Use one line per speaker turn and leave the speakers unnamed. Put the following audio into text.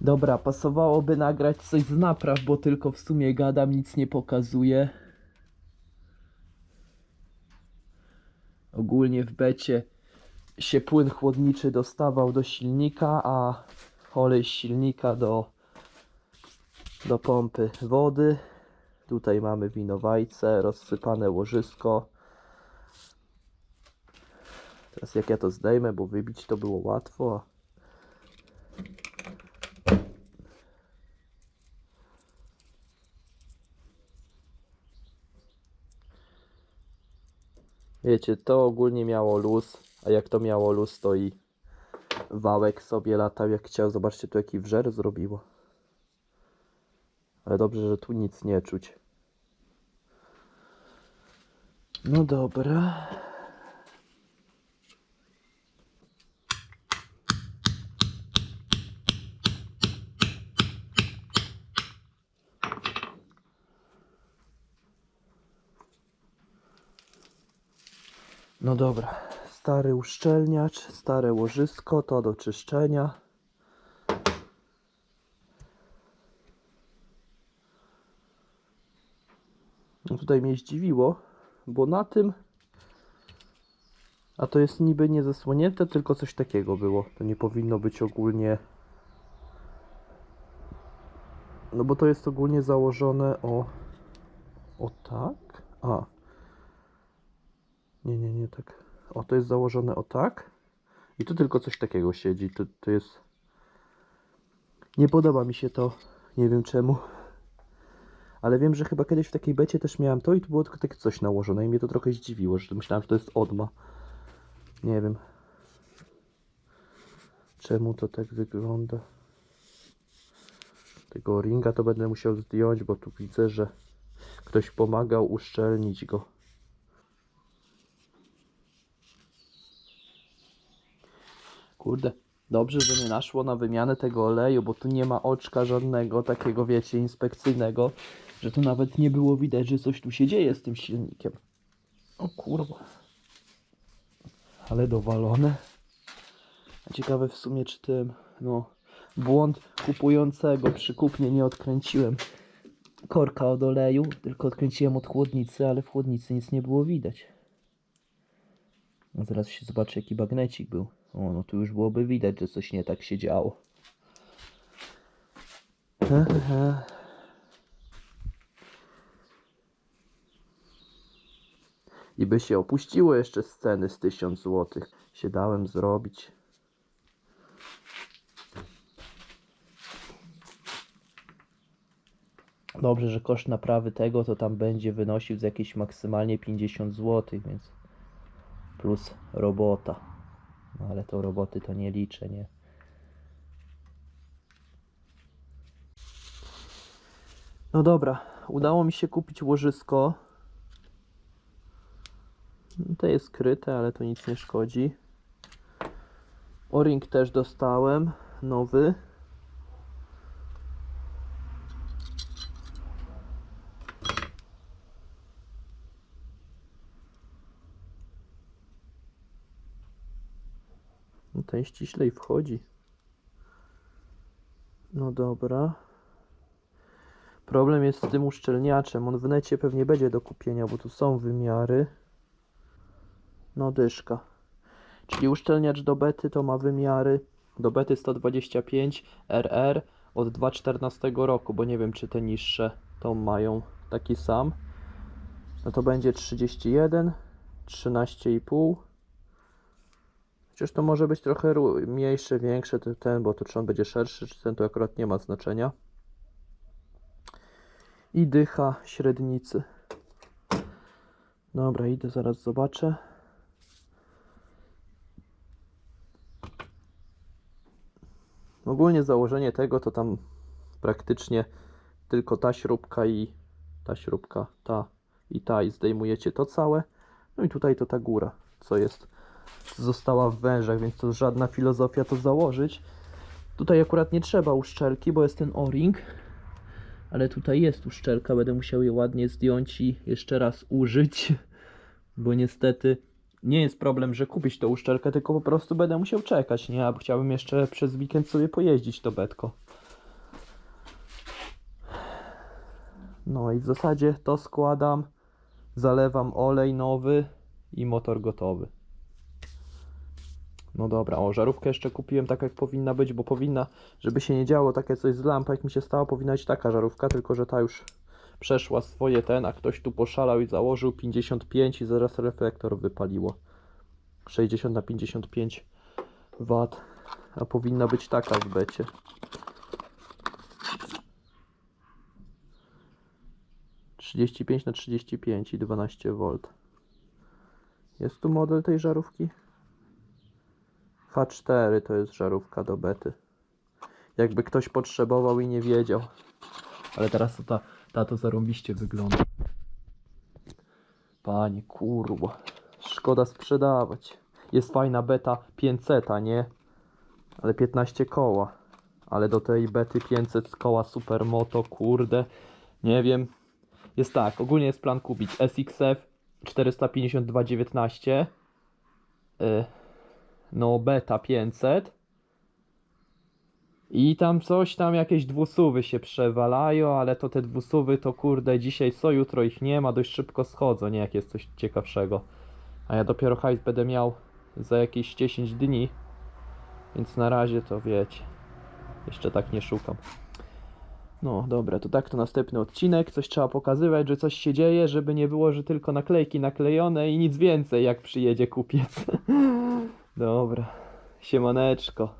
Dobra, pasowałoby nagrać coś z napraw, bo tylko w sumie gadam, nic nie pokazuje. Ogólnie w becie się płyn chłodniczy dostawał do silnika, a olej silnika do, do pompy wody. Tutaj mamy winowajce, rozsypane łożysko. Teraz jak ja to zdejmę, bo wybić to było łatwo. Wiecie, to ogólnie miało luz, a jak to miało luz, to i wałek sobie latał jak chciał. Zobaczcie tu jaki wżer zrobiło. Ale dobrze, że tu nic nie czuć. No dobra. No dobra, stary uszczelniacz, stare łożysko, to do czyszczenia. No tutaj mnie zdziwiło, bo na tym, a to jest niby nie zasłonięte, tylko coś takiego było. To nie powinno być ogólnie, no bo to jest ogólnie założone o, o tak, a, nie, nie, nie tak. O, to jest założone o tak. I tu tylko coś takiego siedzi. To, to jest. Nie podoba mi się to. Nie wiem czemu. Ale wiem, że chyba kiedyś w takiej becie też miałem to i tu było tylko takie coś nałożone i mnie to trochę zdziwiło, że myślałem, że to jest odma. Nie wiem. Czemu to tak wygląda? Tego ringa to będę musiał zdjąć, bo tu widzę, że ktoś pomagał uszczelnić go. Kurde, dobrze, że nie naszło na wymianę tego oleju, bo tu nie ma oczka żadnego takiego, wiecie, inspekcyjnego, że tu nawet nie było widać, że coś tu się dzieje z tym silnikiem. O kurwa. Ale dowalone. Ciekawe w sumie, czy tym, no, błąd kupującego przy kupnie nie odkręciłem korka od oleju, tylko odkręciłem od chłodnicy, ale w chłodnicy nic nie było widać. No zaraz się zobaczy jaki bagnecik był. O, no tu już byłoby widać, że coś nie tak się działo. I by się opuściło jeszcze sceny z 1000 zł. Się dałem zrobić. Dobrze, że koszt naprawy tego to tam będzie wynosił z jakieś maksymalnie 50 zł, więc plus robota. No ale to roboty to nie liczę, nie? No dobra, udało mi się kupić łożysko. To jest skryte, ale to nic nie szkodzi. O-ring też dostałem, nowy. Ten ściślej wchodzi. No dobra. Problem jest z tym uszczelniaczem. On w necie pewnie będzie do kupienia, bo tu są wymiary. No dyszka. Czyli uszczelniacz do bety to ma wymiary do bety 125 RR od 2.14 roku, bo nie wiem czy te niższe to mają taki sam. No to będzie 31, 13,5. Chociaż to może być trochę mniejsze, większe te- ten, bo to czy on będzie szerszy, czy ten to akurat nie ma znaczenia. I dycha średnicy. Dobra, idę zaraz zobaczę. Ogólnie założenie tego to tam praktycznie tylko ta śrubka i ta śrubka, ta i ta i zdejmujecie to całe. No i tutaj to ta góra, co jest została w wężach, więc to żadna filozofia to założyć. Tutaj akurat nie trzeba uszczelki, bo jest ten o-ring, ale tutaj jest uszczelka, będę musiał je ładnie zdjąć i jeszcze raz użyć, bo niestety nie jest problem, że kupić tą uszczelkę, tylko po prostu będę musiał czekać, nie? A chciałbym jeszcze przez weekend sobie pojeździć to betko. No i w zasadzie to składam, zalewam olej nowy i motor gotowy. No dobra, o żarówkę jeszcze kupiłem tak jak powinna być, bo powinna, żeby się nie działo takie coś z lampą, jak mi się stało, powinna być taka żarówka, tylko że ta już przeszła swoje ten, a ktoś tu poszalał i założył 55 i zaraz reflektor wypaliło. 60 na 55 W, a powinna być taka w becie. Na trzydzieści pięć i 12 V. Jest tu model tej żarówki? H4 to jest żarówka do bety. Jakby ktoś potrzebował i nie wiedział. Ale teraz to ta, ta to zarąbiście wygląda. Panie kurwa. Szkoda sprzedawać. Jest fajna beta 500, nie? Ale 15 koła. Ale do tej bety 500 koła Supermoto, kurde. Nie wiem. Jest tak, ogólnie jest plan kupić SXF 452,19. Y, no beta 500. I tam coś tam, jakieś dwusuwy się przewalają, ale to te dwusuwy to kurde dzisiaj co, jutro ich nie ma, dość szybko schodzą, nie jak jest coś ciekawszego. A ja dopiero hajs będę miał za jakieś 10 dni, więc na razie to wiecie, jeszcze tak nie szukam. No dobra, to tak to następny odcinek, coś trzeba pokazywać, że coś się dzieje, żeby nie było, że tylko naklejki naklejone i nic więcej jak przyjedzie kupiec. Dobra, siemaneczko.